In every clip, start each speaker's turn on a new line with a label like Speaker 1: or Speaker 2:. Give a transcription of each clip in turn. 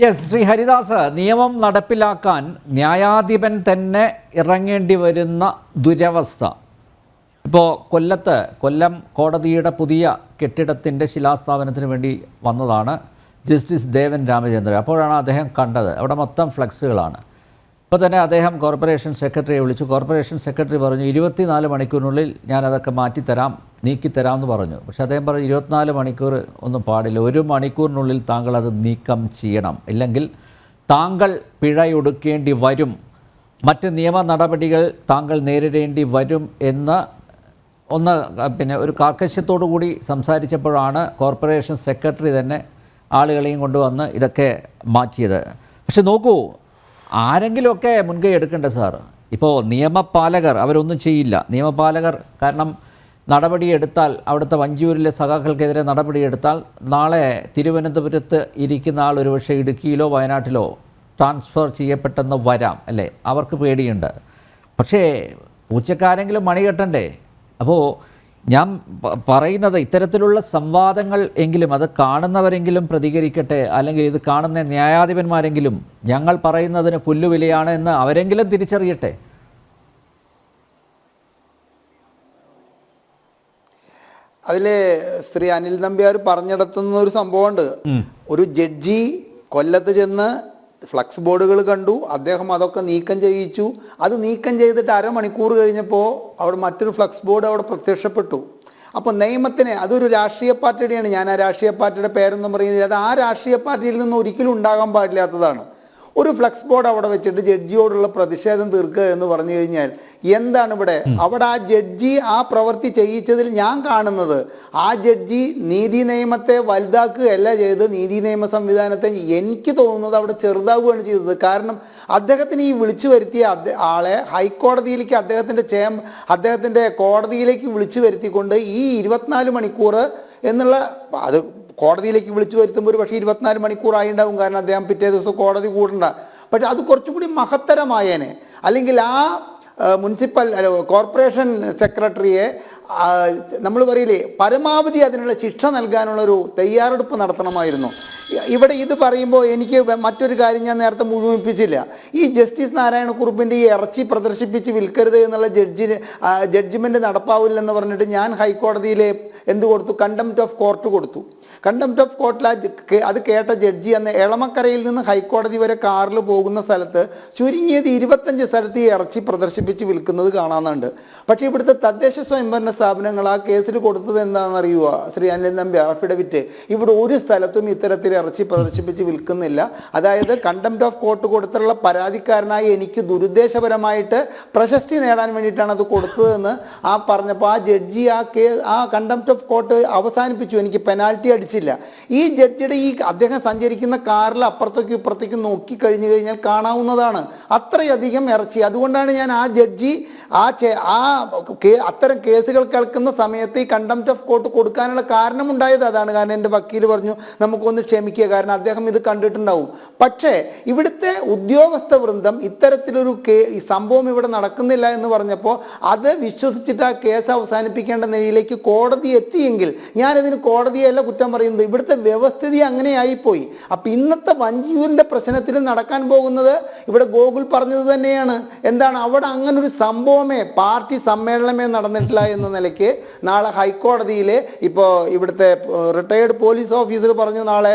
Speaker 1: Yes Shri Haridas നിയമം നടപ്പിലാക്കാൻ ന്യായാധിപൻ തന്നെ ഇറങ്ങേണ്ടി വരുന്ന ദുരവസ്ഥ. ഇപ്പോൾ കൊല്ലത്ത് കൊല്ലം കോടതിയുടെ പുതിയ കെട്ടിടത്തിന്റെ ശിലാസ്ഥാപനത്തിന് വേണ്ടി വന്നതാണ് ജസ്റ്റിസ് ദേവൻ രാമചന്ദ്രൻ. അപ്പോഴാണ് അദ്ദേഹം കണ്ടത്. അവിടെ മൊത്തം ഫ്ലെക്സുകളാണ്. ഇപ്പോൾ തന്നെ അദ്ദേഹം കോർപ്പറേഷൻ സെക്രട്ടറിയെ വിളിച്ചു. കോർപ്പറേഷൻ സെക്രട്ടറി പറഞ്ഞു ഇരുപത്തിനാല് മണിക്കൂറിനുള്ളിൽ ഞാനതൊക്കെ മാറ്റിത്തരാം നീക്കിത്തരാം എന്ന് പറഞ്ഞു. പക്ഷേ അദ്ദേഹം പറഞ്ഞു ഇരുപത്തിനാല് മണിക്കൂർ ഒന്നും പാടില്ല. ഒരു മണിക്കൂറിനുള്ളിൽ താങ്കൾ അത് നീക്കം ചെയ്യണം. ഇല്ലെങ്കിൽ താങ്കൾ പിഴയൊടുക്കേണ്ടി വരും. മറ്റ് നിയമ നടപടികൾ താങ്കൾ നേരിടേണ്ടി വരും എന്ന് ഒന്ന് പിന്നെ ഒരു കാർക്കശ്യത്തോടു കൂടി സംസാരിച്ചപ്പോഴാണ് കോർപ്പറേഷൻ സെക്രട്ടറി തന്നെ ആളുകളെയും കൊണ്ടുവന്ന് ഇതൊക്കെ മാറ്റിയത്. പക്ഷെ നോക്കൂ ആരെങ്കിലുമൊക്കെ മുൻകൈ എടുക്കണ്ടേ സാർ? ഇപ്പോൾ നിയമപാലകർ അവരൊന്നും ചെയ്യില്ല. നിയമപാലകർ കാരണം നടപടിയെടുത്താൽ അവിടുത്തെ വഞ്ചിയൂരിലെ സഖാക്കൾക്കെതിരെ നടപടിയെടുത്താൽ നാളെ തിരുവനന്തപുരത്ത് ഇരിക്കുന്ന ആൾ ഒരുപക്ഷെ ഇടുക്കിയിലോ വയനാട്ടിലോ ട്രാൻസ്ഫർ ചെയ്യപ്പെട്ടെന്ന് വരാം അല്ലേ? അവർക്ക് പേടിയുണ്ട്. പക്ഷേ പൂച്ചക്കാരെങ്കിലും മണി കെട്ടണ്ടേ? അപ്പോൾ ഞാൻ പറയുന്നത് ഇത്തരത്തിലുള്ള സംവാദങ്ങൾ എങ്കിലും അത് കാണുന്നവരെങ്കിലും പ്രതികരിക്കട്ടെ അല്ലെങ്കിൽ ഇത് കാണുന്ന ന്യായാധിപന്മാരെങ്കിലും ഞങ്ങൾ പറയുന്നതിന് പുല്ലുവിലയാണ് എന്ന് അവരെങ്കിലും തിരിച്ചറിയട്ടെ?
Speaker 2: അതിൽ ശ്രീ അനിൽ നമ്പ്യാർ പറഞ്ഞിടത്തുന്ന ഒരു സംഭവമുണ്ട് ഒരു ജഡ്ജി കൊല്ലത്ത് ചെന്ന് ഫ്ലക്സ് ബോർഡുകൾ കണ്ടു അദ്ദേഹം അതൊക്കെ നീക്കം ചെയ്യിച്ചു. അത് നീക്കം ചെയ്തിട്ട് അരമണിക്കൂർ കഴിഞ്ഞപ്പോൾ അവിടെ മറ്റൊരു ഫ്ലക്സ് ബോർഡ് അവിടെ പ്രത്യക്ഷപ്പെട്ടു. അപ്പോൾ നിയമത്തിന് അതൊരു രാഷ്ട്രീയ പാർട്ടിയുടെയാണ്. ഞാൻ ആ രാഷ്ട്രീയ പാർട്ടിയുടെ പേരൊന്നും പറയുന്നില്ല. അത് ആ രാഷ്ട്രീയ പാർട്ടിയിൽ നിന്ന് ഒരിക്കലും ഉണ്ടാകാൻ പാടില്ലാത്തതാണ്. ഒരു ഫ്ലക്സ് ബോർഡ് അവിടെ വെച്ചിട്ട് ജഡ്ജിയോടുള്ള പ്രതിഷേധം തീർക്കുക എന്ന് പറഞ്ഞു കഴിഞ്ഞാൽ എന്താണ് ഇവിടെ? അവിടെ ആ ജഡ്ജി ആ പ്രവൃത്തി ചെയ്യിച്ചതിൽ ഞാൻ കാണുന്നത് ആ ജഡ്ജി നീതി നിയമത്തെ വലുതാക്കുകയല്ല ചെയ്ത് നീതി നിയമ സംവിധാനത്തെ എനിക്ക് തോന്നുന്നത് അവിടെ ചെറുതാവുകയാണ് ചെയ്തത്. കാരണം അദ്ദേഹത്തിന് ഈ വിളിച്ചു വരുത്തിയ ആളെ ഹൈക്കോടതിയിലേക്ക് അദ്ദേഹത്തിന്റെ ചേം അദ്ദേഹത്തിന്റെ കോടതിയിലേക്ക് വിളിച്ചു വരുത്തിക്കൊണ്ട് ഈ ഇരുപത്തിനാല് മണിക്കൂർ എന്നുള്ള അത് കോടതിയിലേക്ക് വിളിച്ചു വരുത്തുമ്പോൾ ഒരു പക്ഷേ ഇരുപത്തിനാല് മണിക്കൂറായി ഉണ്ടാവും കാരണം അദ്ദേഹം പിറ്റേ ദിവസം കോടതി കൂടണ്ട. പക്ഷെ അത് കുറച്ചും കൂടി മഹത്തരമായേനെ. അല്ലെങ്കിൽ ആ മുനിസിപ്പൽ കോർപ്പറേഷൻ സെക്രട്ടറിയെ നമ്മൾ പറയില്ലേ പരമാവധി അതിനുള്ള ശിക്ഷ നൽകാനുള്ള ഒരു തയ്യാറെടുപ്പ് നടത്തണമായിരുന്നു. ഇവിടെ ഇത് പറയുമ്പോൾ എനിക്ക് മറ്റൊരു കാര്യം ഞാൻ നേരത്തെ മുഴുവിപ്പിച്ചില്ല ഈ ജസ്റ്റിസ് നാരായണക്കുറുപ്പിന്റെ ഈ ഇറച്ചി പ്രദർശിപ്പിച്ച് വിൽക്കരുത് എന്നുള്ള ജഡ്ജിന് ജഡ്ജ്മെന്റ് നടപ്പാവില്ലെന്ന് പറഞ്ഞിട്ട് ഞാൻ ഹൈക്കോടതിയിലെ എന്ത് കൊടുത്തു? കണ്ടംപ്റ്റ് ഓഫ് കോർട്ട് കൊടുത്തു. കണ്ടംപ്റ്റ് ഓഫ് കോർട്ടിൽ അത് കേട്ട ജഡ്ജി അന്ന് എളമക്കരയിൽ നിന്ന് ഹൈക്കോടതി വരെ കാറിൽ പോകുന്ന സ്ഥലത്ത് ചുരുങ്ങിയത് ഇരുപത്തഞ്ച് സ്ഥലത്ത് ഈ ഇറച്ചി പ്രദർശിപ്പിച്ച് വിൽക്കുന്നത് കാണാനുണ്ട്. പക്ഷേ ഇവിടുത്തെ തദ്ദേശ സ്വയംഭരണ സ്ഥാപനങ്ങൾ ആ കേസിൽ കൊടുത്തത് എന്താണെന്ന് അറിയുക ശ്രീ അനിൽ നമ്പി അഫിഡവിറ്റ് ഇവിടെ ഒരു സ്ഥലത്തും ഇത്തരത്തിൽ ഇറച്ചി പ്രദർശിപ്പിച്ച് വിൽക്കുന്നില്ല. അതായത് കണ്ടംപ്റ്റ് ഓഫ് കോർട്ട് കൊടുത്തുള്ള പരാതിക്കാരനായി എനിക്ക് ദുരുദ്ദേശപരമായിട്ട് പ്രശസ്തി നേടാൻ വേണ്ടിയിട്ടാണ് അത് കൊടുത്തതെന്ന് ആ പറഞ്ഞപ്പോൾ ആ ജഡ്ജി ആ കേസ് ആ കണ്ടംപ്റ്റ് ഓഫ് കോർട്ട് അവസാനിപ്പിച്ചു. എനിക്ക് പെനാൽറ്റി അടിച്ചില്ല. ഈ ജഡ്ജിയുടെ ഈ അദ്ദേഹം സഞ്ചരിക്കുന്ന കാറിൽ അപ്പുറത്തേക്കും ഇപ്പുറത്തേക്കും നോക്കി കഴിഞ്ഞു കഴിഞ്ഞാൽ കാണാവുന്നതാണ്. അത്രയധികം ഇറച്ചി. അതുകൊണ്ടാണ് ഞാൻ ആ ജഡ്ജി ആ ആ അത്തരം കേസുകൾ കേൾക്കുന്ന സമയത്ത് ഈ കണ്ടംപ്റ്റ് ഓഫ് കോർട്ട് കൊടുക്കാനുള്ള കാരണമുണ്ടായത്. അതാണ് കാരണം എന്റെ വക്കീൽ പറഞ്ഞു നമുക്കൊന്ന് ക്ഷമിക്കുക കാരണം അദ്ദേഹം ഇത് കണ്ടിട്ടുണ്ടാവും. പക്ഷേ ഇവിടുത്തെ ഉദ്യോഗസ്ഥ വൃന്ദം ഇത്തരത്തിലൊരു കേ സംഭവം ഇവിടെ നടക്കുന്നില്ല എന്ന് പറഞ്ഞപ്പോൾ അത് വിശ്വസിച്ചിട്ട് ആ കേസ് അവസാനിപ്പിക്കേണ്ട നിലയിലേക്ക് കോടതി എത്തിയെങ്കിൽ ഞാനതിന് കോടതിയല്ല കുറ്റം പറയുന്നത്. ഇവിടുത്തെ വ്യവസ്ഥിതി അങ്ങനെയായിപ്പോയി. അപ്പം ഇന്നത്തെ വഞ്ചിയൂരിന്റെ പ്രശ്നത്തിൽ നടക്കാൻ പോകുന്നത് ഇവിടെ ഗോകുൽ പറഞ്ഞത് തന്നെയാണ്. എന്താണ് അവിടെ അങ്ങനെ ഒരു സംഭവമേ പാർട്ടി സമ്മേളനമേ നടന്നിട്ടില്ല എന്ന നിലയ്ക്ക് നാളെ ഹൈക്കോടതിയിൽ ഇപ്പോൾ ഇവിടുത്തെ റിട്ടയേർഡ് പോലീസ് ഓഫീസർ പറഞ്ഞു നാളെ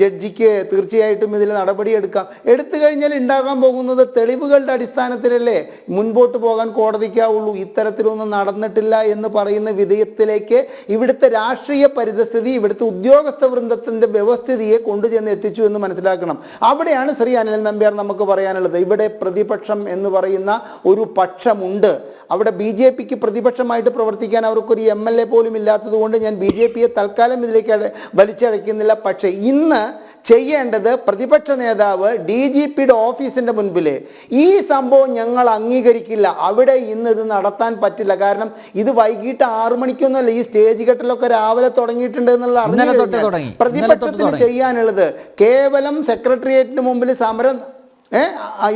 Speaker 2: ജഡ്ജിക്ക് തീർച്ചയായിട്ടും ഇതിൽ നടപടിയെടുക്കാം എടുത്തു കഴിഞ്ഞാൽ ഉണ്ടാകാൻ പോകുന്നത് തെളിവുകളുടെ അടിസ്ഥാനത്തിലല്ലേ മുൻപോട്ട് പോകാൻ കോടതിക്കാവുള്ളൂ. ഇത്തരത്തിലൊന്നും നടന്നിട്ടില്ല എന്ന് പറയുന്ന വിധേയത്തിലേക്ക് ഇവിടുത്തെ രാഷ്ട്രീയ പരിതസ്ഥിതി ഇവിടുത്തെ ഉദ്യോഗസ്ഥ വൃന്ദത്തിന്റെ വ്യവസ്ഥിതിയെ കൊണ്ടുചെന്ന് എത്തിച്ചു എന്ന് മനസ്സിലാക്കണം. അവിടെയാണ് ശ്രീ അനിൽ നമ്പ്യാർ നമുക്ക് പറയാനുള്ളത്. ഇവിടെ പ്രതിപക്ഷം എന്ന് പറയുന്ന ഒരു പക്ഷമുണ്ട്. അവിടെ ബി ജെ പിക്ക് പ്രതിപക്ഷമായിട്ട് പ്രവർത്തിക്കാൻ അവർക്കൊരു എം എൽ എ പോലും ഇല്ലാത്തത് കൊണ്ട് ഞാൻ ബി ജെ പിയെ തൽക്കാലം ഇതിലേക്ക് വലിച്ചടയ്ക്കുന്നില്ല. പക്ഷേ ഇന്ന് ചെയ്യേണ്ടത് പ്രതിപക്ഷ നേതാവ് ഡി ജി പിയുടെ ഓഫീസിന്റെ മുൻപിൽ ഈ സംഭവം ഞങ്ങൾ അംഗീകരിക്കില്ല. അവിടെ ഇന്ന് ഇത് നടത്താൻ പറ്റില്ല. കാരണം ഇത് വൈകിട്ട് ആറു മണിക്കൊന്നുമല്ല ഈ സ്റ്റേജ് കെട്ടലൊക്കെ രാവിലെ തുടങ്ങിയിട്ടുണ്ട് എന്നുള്ള അറിഞ്ഞു പ്രതിപക്ഷത്തിന് ചെയ്യാനുള്ളത് കേവലം സെക്രട്ടേറിയറ്റിന് മുമ്പിൽ സമരം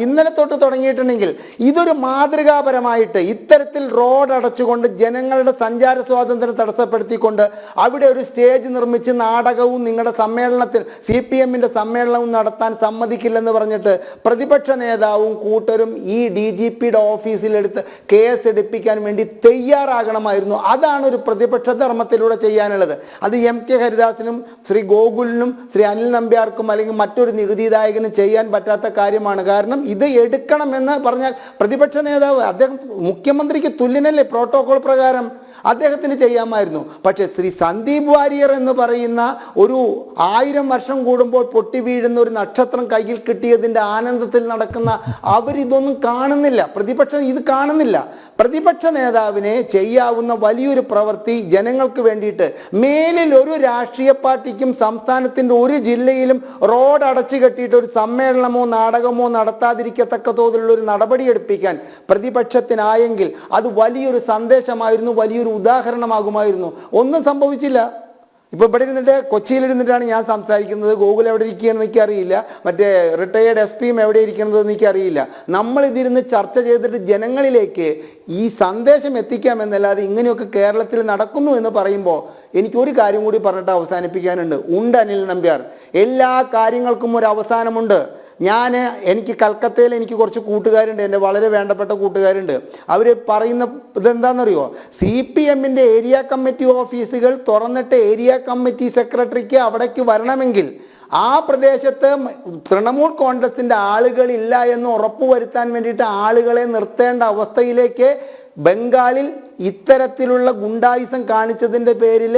Speaker 2: ഇന്നലെ തൊട്ട് തുടങ്ങിയിട്ടുണ്ടെങ്കിൽ ഇതൊരു മാതൃകാപരമായിട്ട് ഇത്തരത്തിൽ റോഡ് അടച്ചുകൊണ്ട് ജനങ്ങളുടെ സഞ്ചാര സ്വാതന്ത്ര്യം തടസ്സപ്പെടുത്തിക്കൊണ്ട് അവിടെ ഒരു സ്റ്റേജ് നിർമ്മിച്ച് നാടകവും നിങ്ങളുടെ സമ്മേളനത്തിൽ സി പി എമ്മിന്റെ സമ്മേളനവും നടത്താൻ സമ്മതിക്കില്ലെന്ന് പറഞ്ഞിട്ട് പ്രതിപക്ഷ നേതാവും കൂട്ടരും ഈ ഡി ജി പിയുടെ ഓഫീസിലെടുത്ത് കേസ് എടുപ്പിക്കാൻ വേണ്ടി തയ്യാറാകണമായിരുന്നു. അതാണ് ഒരു പ്രതിപക്ഷ ധർമ്മത്തിലൂടെ ചെയ്യാനുള്ളത്. അത് എം കെ ഹരിദാസിനും ശ്രീ ഗോകുലിനും ശ്രീ അനിൽ നമ്പ്യാർക്കും അല്ലെങ്കിൽ മറ്റൊരു നികുതിദായകനും ചെയ്യാൻ പറ്റാത്ത കാര്യമാണ്. കാരണം ഇത് എടുക്കണമെന്ന് പറഞ്ഞാൽ പ്രതിപക്ഷ നേതാവ് അദ്ദേഹം മുഖ്യമന്ത്രിക്ക് തുല്യനല്ലേ പ്രോട്ടോകോൾ പ്രകാരം? അദ്ദേഹത്തിന് ചെയ്യാമായിരുന്നു. പക്ഷേ ശ്രീ സന്ദീപ് വാര്യർ എന്ന് പറയുന്ന ഒരു ആയിരം വർഷം കൂടുമ്പോൾ പൊട്ടി വീഴുന്ന ഒരു നക്ഷത്രം കയ്യിൽ കിട്ടിയതിന്റെ ആനന്ദത്തിൽ നടക്കുന്ന അവരിതൊന്നും കാണുന്നില്ല. പ്രതിപക്ഷം ഇത് കാണുന്നില്ല. പ്രതിപക്ഷ നേതാവിനെ ചെയ്യാവുന്ന വലിയൊരു പ്രവൃത്തി ജനങ്ങൾക്ക് വേണ്ടിയിട്ട് മേലിൽ ഒരു രാഷ്ട്രീയ പാർട്ടിക്കും സംസ്ഥാനത്തിന്റെ ഒരു ജില്ലയിലും റോഡ് അടച്ചു കെട്ടിയിട്ട് ഒരു സമ്മേളനമോ നാടകമോ നടത്താതിരിക്കത്തക്ക തോതിലുള്ള ഒരു നടപടി എടുപ്പിക്കാൻ പ്രതിപക്ഷത്തിനായെങ്കിൽ അത് വലിയൊരു സന്ദേശമായിരുന്നു വലിയൊരു ഉദാഹരണമാകുമായിരുന്നു. ഒന്നും സംഭവിച്ചില്ല. ഇപ്പോൾ ഇവിടെ ഇരുന്നിട്ട് കൊച്ചിയിലിരുന്നിട്ടാണ് ഞാൻ സംസാരിക്കുന്നത്. ഗൂഗിൾ എവിടെ ഇരിക്കുകയെന്ന് എനിക്കറിയില്ല. മറ്റേ റിട്ടയേർഡ് എസ് പിയും എവിടെ ഇരിക്കുന്നത് എനിക്കറിയില്ല. നമ്മൾ ഇതിരുന്ന് ചർച്ച ചെയ്തിട്ട് ജനങ്ങളിലേക്ക് ഈ സന്ദേശം എത്തിക്കാമെന്നല്ലാതെ ഇങ്ങനെയൊക്കെ കേരളത്തിൽ നടക്കുന്നു എന്ന് പറയുമ്പോൾ എനിക്കൊരു കാര്യം കൂടി പറഞ്ഞിട്ട് അവസാനിപ്പിക്കാനുണ്ട്. ഉണ്ട് അനിൽ നമ്പ്യാർ. എല്ലാ കാര്യങ്ങൾക്കും ഒരു അവസാനമുണ്ട്. ഞാൻ എനിക്ക് കൽക്കത്തയിൽ എനിക്ക് കുറച്ച് കൂട്ടുകാരുണ്ട് എന്റെ വളരെ വേണ്ടപ്പെട്ട കൂട്ടുകാരുണ്ട്. അവർ പറയുന്ന ഇതെന്താണെന്നറിയോ സി പി എമ്മിന്റെ ഏരിയ കമ്മിറ്റി ഓഫീസുകൾ തുറന്നിട്ട് ഏരിയ കമ്മിറ്റി സെക്രട്ടറിക്ക് അവിടേക്ക് വരണമെങ്കിൽ ആ പ്രദേശത്ത് തൃണമൂൽ കോൺഗ്രസിന്റെ ആളുകളില്ല എന്ന് ഉറപ്പുവരുത്താൻ വേണ്ടിയിട്ട് ആളുകളെ നിർത്തേണ്ട അവസ്ഥയിലേക്ക് ബംഗാളിൽ ഇത്തരത്തിലുള്ള ഗുണ്ടായുസം കാണിച്ചതിന്റെ പേരിൽ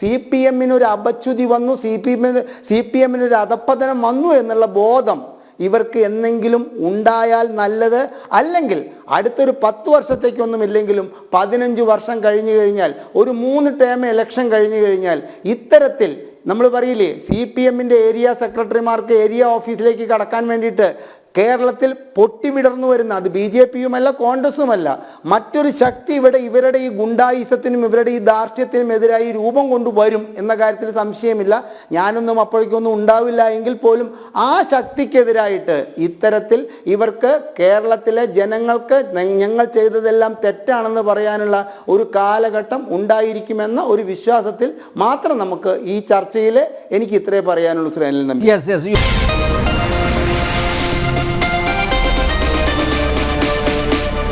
Speaker 2: സി പി എമ്മിനൊരു അപച്യുതി വന്നു സി പി എമ്മിന് സി പി എമ്മിനൊരു അധപ്പതനം വന്നു എന്നുള്ള ബോധം ഇവർക്ക് എന്നെങ്കിലും ഉണ്ടായാൽ നല്ലത് അല്ലെങ്കിൽ അടുത്തൊരു പത്ത് വർഷത്തേക്കൊന്നും ഇല്ലെങ്കിലും പതിനഞ്ച് വർഷം കഴിഞ്ഞു കഴിഞ്ഞാൽ ഒരു മൂന്ന് ടേം ഇലക്ഷൻ കഴിഞ്ഞു കഴിഞ്ഞാൽ ഇത്തരത്തിൽ നമ്മൾ പറയില്ലേ സി പി എമ്മിന്റെ ഏരിയ സെക്രട്ടറിമാർക്ക് ഏരിയ ഓഫീസിലേക്ക് കടക്കാൻ വേണ്ടിയിട്ട് കേരളത്തിൽ പൊട്ടിവിടർന്നു വരുന്ന അത് ബി ജെ പിയുമല്ല കോൺഗ്രസുമല്ല. മറ്റൊരു ശക്തി ഇവിടെ ഇവരുടെ ഈ ഗുണ്ടായുസത്തിനും ഇവരുടെ ഈ ദാർഢ്യത്തിനും എതിരായി രൂപം കൊണ്ടുവരും എന്ന കാര്യത്തിൽ സംശയമില്ല. ഞാനൊന്നും അപ്പോഴേക്കൊന്നും ഉണ്ടാവില്ല എങ്കിൽ പോലും ആ ശക്തിക്കെതിരായിട്ട് ഇത്തരത്തിൽ ഇവർക്ക് കേരളത്തിലെ ജനങ്ങൾക്ക് ഞങ്ങൾ ചെയ്തതെല്ലാം തെറ്റാണെന്ന് പറയാനുള്ള ഒരു കാലഘട്ടം ഉണ്ടായിരിക്കുമെന്ന ഒരു വിശ്വാസത്തിൽ മാത്രം നമുക്ക് ഈ ചർച്ചയിൽ എനിക്ക് ഇത്രേ പറയാനുള്ളൂ ശ്രീ
Speaker 1: നിന്ന്